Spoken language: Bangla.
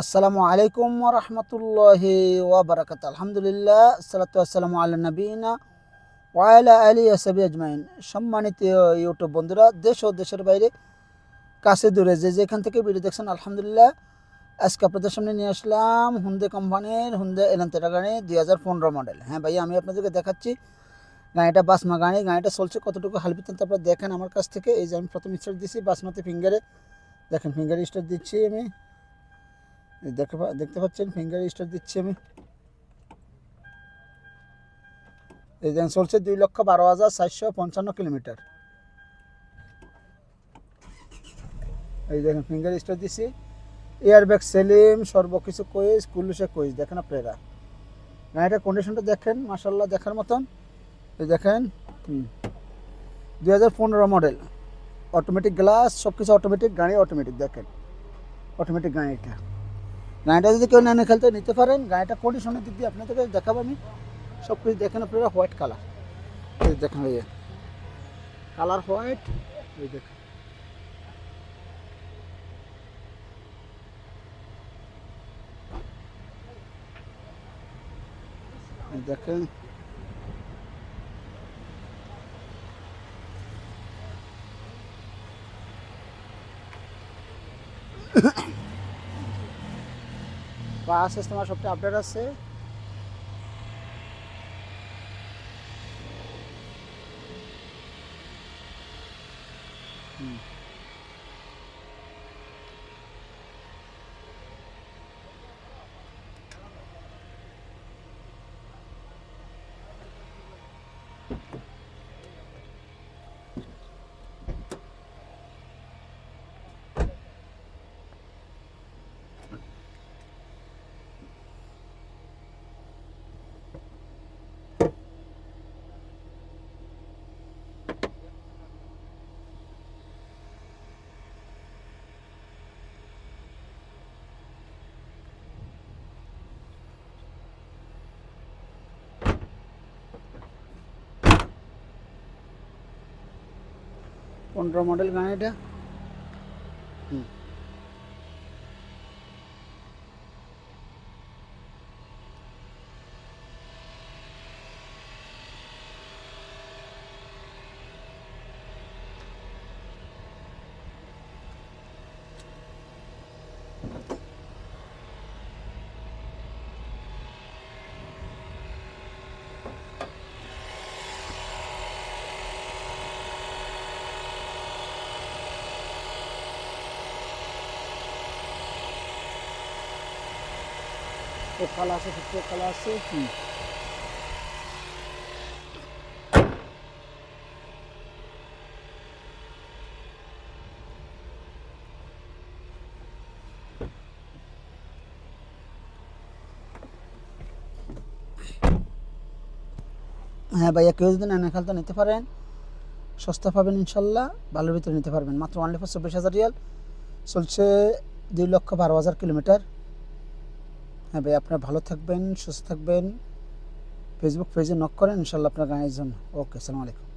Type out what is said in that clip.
আসসালামু আলাইকুম রহমতুল্লাহ ওবরাকাত আলহামদুলিল্লাহ সালাতু আসসালামু আল্লাহ নবীনা ওয়াইলা আলী আসাবি আজমাইন। সম্মানিত ইউটিউব বন্ধুরা, দেশ ও দেশের বাইরে, কাছে দূরে যে যেখান থেকে ভিডিও দেখছেন, আলহামদুলিল্লাহ, আজকে আপনাদের সামনে নিয়ে আসলাম হুন্দে কোম্পানির হুন্দে এলান্তেরা গাড়ি দুই হাজার পনেরো মডেল। হ্যাঁ ভাই, আমি আপনাদেরকে দেখাচ্ছি গাড়িটা বাসমা গাড়ি। গাড়িটা চলছে কতটুকু হালবিতেন আপনারা দেখেন আমার কাছ থেকে। এই যে আমি প্রথম স্টার্ট দিচ্ছি বাসমাতে ফিঙ্গারে দেখেন ফিঙ্গার স্টার্ট দিচ্ছি আমি। দেখে দেখতে পাচ্ছেন? ফিঙ্গার স্টার দিচ্ছি আমি। এই দেখেন চলছে দুই লক্ষ বারো হাজার চারশো পঞ্চান্ন কিলোমিটার। এই দেখেন ফিঙ্গার স্টার দিচ্ছি এয়ার ব্যাগ সেলিম, সর্বকিছু কইস কুল্লুসে কইস দেখেন আপনারা। গাড়িটার কন্ডিশনটা দেখেন মাসাল্লাহ দেখার মতন। এই দেখেন দুই হাজার পনেরো মডেল অটোমেটিক গ্লাস সব কিছু অটোমেটিক গাড়ি অটোমেটিক দেখেন। অটোমেটিক গাড়িটা গাড়িটা যদি কেউ নেনে খেলতে নিতে পারেন গাড়িটা কন্ডিশনের দিক দিয়ে আপনাদেরকে দেখাবো আমি। সব কিছু দেখেন আপনারা হোয়াইট কালার দেখেন এই কালার হোয়াইট এই দেখেন। দেখেন। পাওয়ার সিস্টেম আর সবটা আপডেট আছে হুম। পনেরো মডেল গাড়িটা কালা আছে সত্য কালা আছে। হ্যাঁ ভাইয়া কেউ যদি নানা খেলতে নিতে পারেন। সস্তা পাবেন ইনশাল্লাহ ভালোর ভিতরে নিতে পারবেন। মাত্র অনলি ফর চব্বিশ হাজার রিয়াল। চলছে দুই লক্ষ বারো হাজার কিলোমিটার। হ্যাঁ ভাই, আপনারা ভালো থাকবেন, সুস্থ থাকবেন। ফেসবুক পেজে নক করেন ইনশাল্লাহ আপনার গানের জন্য ওকে আসসালামু আলাইকুম।